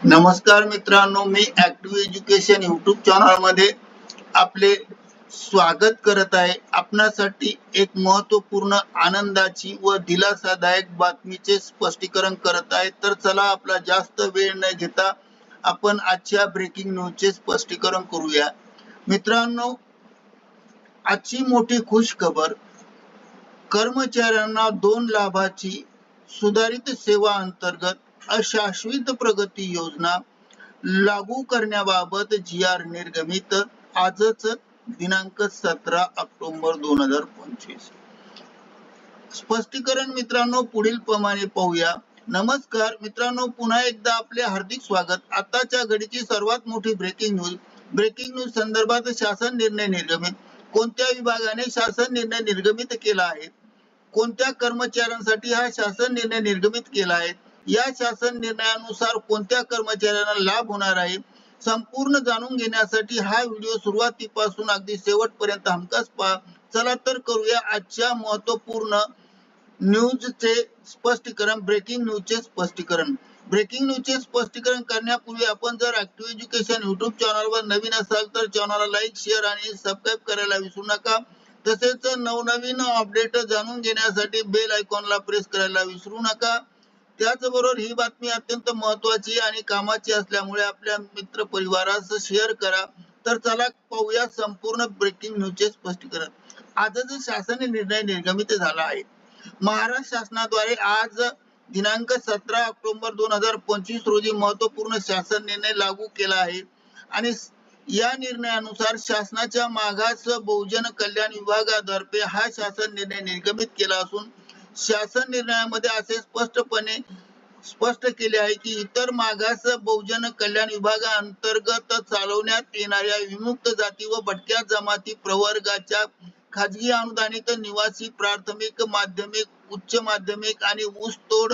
नमस्कार मित्रांनो मी ऍक्टिव्ह एज्युकेशन युट्यूब चॅनलमध्ये आपले स्वागत करत आहे. आपणासाठी एक महत्त्वपूर्ण आनंदाची व दिलासादायक बातमीचे स्पष्टीकरण करत आहे. तर चला आपला जास्त वेळ न घेता आपण आजच्या ब्रेकिंग न्यूजचे स्पष्टीकरण करूया. मित्रांनो आजची मोठी खुश खबर कर्मचाऱ्यांना दोन लाभाची सुधारित सेवा अंतर्गत अशाश्वित प्रगती योजना लागू करण्याबाबत जी आर निर्गमित आजच दिनांक सतरा ऑक्टोबर दोन हजार पंचवीस. स्पष्टीकरण मित्रांनो पुढील प्रमाणे पाहूया. नमस्कार मित्रांनो पुन्हा एकदा आपले हार्दिक स्वागत. आताच्या घडीची सर्वात मोठी ब्रेकिंग न्यूज ब्रेकिंग न्यूज संदर्भात शासन निर्णय निर्गमित. कोणत्या विभागाने शासन निर्णय निर्गमित केला आहे? कोणत्या कर्मचाऱ्यांसाठी हा शासन निर्णय निर्गमित केला आहे? या शासन निर्णयानुसार कोणत्या कर्मचाऱ्यांना लाभ होणार आहे संपूर्ण जाणून घेण्यासाठी हा व्हिडिओ सुरुवातीपासून अगदी शेवटपर्यंत हमखास पहा. चला तर करूया आजच्या महत्त्वपूर्ण न्यूजचे स्पष्टीकरण ब्रेकिंग न्यूजचे स्पष्टीकरण. ब्रेकिंग न्यूजचे स्पष्टीकरण करण्यापूर्वी आपण जर ऍक्टिव्ह एज्युकेशन युट्यूब चॅनलवर नवीन असाल तर चॅनलला लाईक शेअर आणि सबस्क्राईब करायला विसरू नका. तसेच नवनवीन अपडेट जाणून घेण्यासाठी बेल आयकॉनला प्रेस करायला विसरू नका. त्याचबरोबर ही बातमी अत्यंत महत्वाची आणि कामाची असल्यामुळे आपल्या मित्र परिवारास शेअर करा. तर चला पाहूया संपूर्ण ब्रेकिंग न्यूजचे स्पष्टीकरण. आजच शासन निर्णय निर्गमित झाला आहे. महाराष्ट्र शासनाद्वारे आज दिनांक सतरा ऑक्टोबर दोन हजार पंचवीस रोजी महत्त्वपूर्ण शासन निर्णय लागू केला आहे. आणि या निर्णयानुसार शासनाच्या मागास बहुजन कल्याण विभागातर्फे हा शासन निर्णय निर्गमित केला असून शासन निर्णयामध्ये असे स्पष्टपणे स्पष्ट केले आहे की इतर मागास बहुजन कल्याण विभागाअंतर्गत चालवण्यात येणाऱ्या विमुक्त जाती व भटक्या जमाती प्रवर्गाच्या खाजगी अनुदानित निवासी प्राथमिक माध्यमिक उच्च माध्यमिक आणि ऊसतोड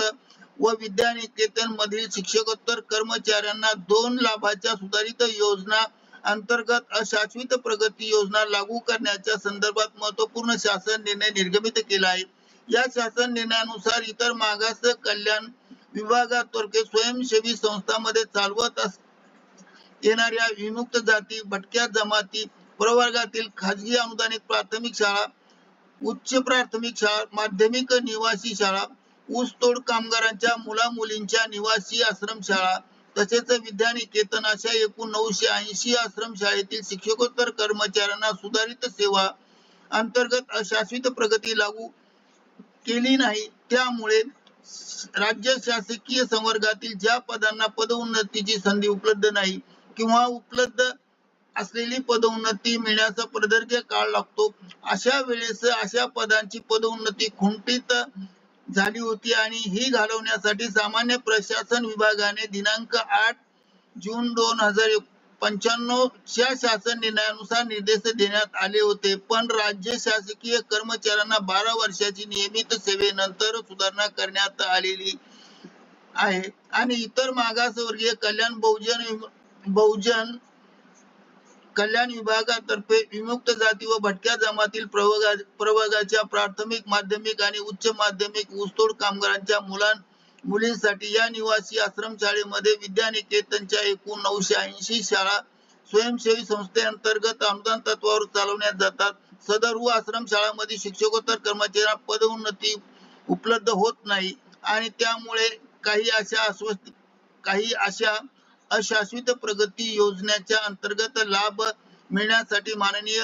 व विद्यानिकेतन मधील शिक्षकोत्तर कर्मचाऱ्यांना दोन लाभाच्या सुधारित योजना अंतर्गत अशाश्वित प्रगती योजना लागू करण्याच्या संदर्भात महत्त्वपूर्ण शासन निर्णय निर्गमित केला आहे. या शासन निर्णयानुसार इतर मागास कल्याण विभागातर्फे स्वयंसेवी संस्थांमध्ये चालवत येणाऱ्या विमुक्त जाती भटक्या जमाती प्रवर्गातील खाजगी अनुदानित प्राथमिक शाळा उच्च प्राथमिक शाळा माध्यमिक निवासी शाळा ऊसतोड कामगारांच्या मुला मुलींच्या निवासी आश्रम शाळा तसेच विद्यानिकेतन अशा एकूण नऊशे ऐंशी आश्रम शाळेतील शिक्षकोत्तर कर्मचाऱ्यांना सुधारित सेवा अंतर्गत अशाश्वित प्रगती लागू केली नाही. त्यामुळे राज्य शासकीय संवर्गातील ज्या पदांना पदोन्नतीची संधी उपलब्ध नाही किंवा उपलब्ध असलेली पदोन्नती मिळण्याचा प्रदीर्घ काळ लागतो अशा वेळेस अशा पदांची पदोन्नती खुंटीत झाली होती आणि ही घालवण्यासाठी सामान्य प्रशासन विभागाने दिनांक आठ जून दोन हजार पंच्याण्णव च्या शासन निर्णयानुसार निर्देश देण्यात आले होते. पण राज्य शासकीय कर्मचाऱ्यांना बारा वर्षाची नियमित सेवेनंतर सुधारणा करण्यात आलेली आहे. आणि इतर मागासवर्गीय कल्याण बहुजन बहुजन कल्याण विभागातर्फे विमुक्त जाती व भटक्या जमातील प्रवर्गाच्या प्राथमिक माध्यमिक आणि उच्च माध्यमिक ऊसतोड कामगारांच्या मुलां मुलींसाठी या निवासी आश्रम शाळेमध्ये विद्यानिकेतनच्या एकूण नऊशे ऐंशी शाळा स्वयंसेवी संस्थेअंतर्गत अनुदान तत्वावर चालवण्यात जातात. सदर व आश्रम शाळांमध्ये शिक्षकोत्तर कर्मचाऱ्यांना पदोन्नती उपलब्ध होत नाही आणि त्यामुळे काही अशा अस्वस्थ काही अशा अशाश्वत प्रगती योजनेच्या अंतर्गत लाभ मिळण्यासाठी माननीय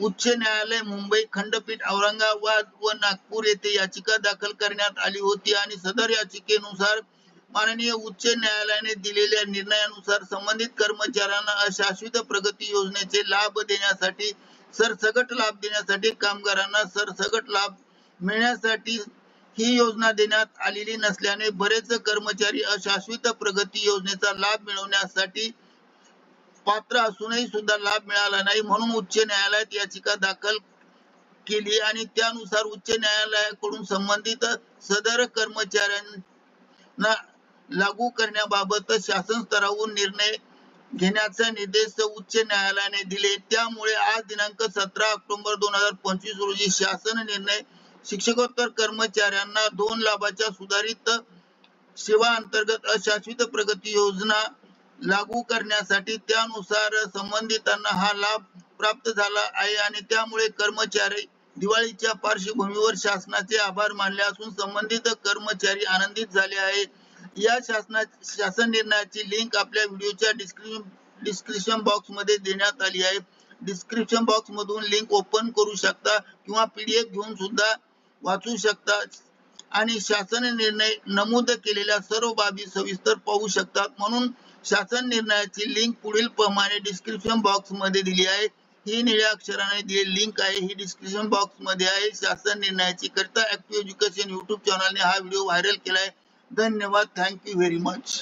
उच्च न्यायालय मुंबई खंडपीठ औरंगाबाद व नागपूर येथे याचिका दाखल करण्यात आली होती आणि सदर याचिकेनुसार माननीय उच्च न्यायालयाने दिलेल्या निर्णयानुसार संबंधित कर्मचाऱ्यांना अशाश्वत प्रगती योजनेचे लाभ देण्यासाठी सरसगट लाभ देण्यासाठी कामगारांना सरसगट लाभ मिळण्यासाठी ही योजना देण्यात आलेली नसल्याने बरेच कर्मचारी अशाश्वत प्रगती योजनेचा लाभ मिळवण्यासाठी पात्र असूनही सुद्धा लाभ मिळाला नाही. म्हणून उच्च न्यायालयात याचिका दाखल केली आणि त्यानुसार उच्च न्यायालयाकडून संबंधित सदर कर्मचाऱ्यांना लागू करण्याबाबत शासन स्तरावरून निर्णय घेण्याचा निर्देश उच्च न्यायालयाने दिले. त्यामुळे आज दिनांक सतरा ऑक्टोबर दोन हजार पंचवीस रोजी शासन निर्णय शिक्षकोत्तर कर्मचाऱ्यांना दोन लाभाच्या सुधारित सेवा अंतर्गत अशाश्वत प्रगती योजना लागू करण्यासाठी त्यानुसार संबंधितांना हा लाभ प्राप्त झाला आहे आणि त्यामुळे कर्मचारी दिवाळीच्या पार्श्वभूमीवर शासनाचे आभार मानले असून संबंधित कर्मचारी आनंदित झाले आहे या शासना शासन निर्णयाची लिंक आपल्या व्हिडिओच्या डिस्क्रिप्शन डिस्क्रिप्शन बॉक्समध्ये देण्यात आली आहे. डिस्क्रिप्शन बॉक्स मधून लिंक ओपन करू शकता किंवा पीडीएफ घेऊन सुद्धा वाचू शकता आणि शासन निर्णय नमूद केलेल्या सर्व बाबी सविस्तर पाहू शकतात म्हणून शासन निर्णयाची लिंक पुढील प्रमाणे डिस्क्रिप्शन बॉक्समध्ये दिली आहे. ही निळ्या अक्षराने दिलेली लिंक आहे. ही डिस्क्रिप्शन बॉक्समध्ये आहे. शासन निर्णयाची करता ऍक्टिव्ह एज्युकेशन युट्यूब चॅनलने हा व्हिडिओ व्हायरल केलाय. धन्यवाद. Thank you very much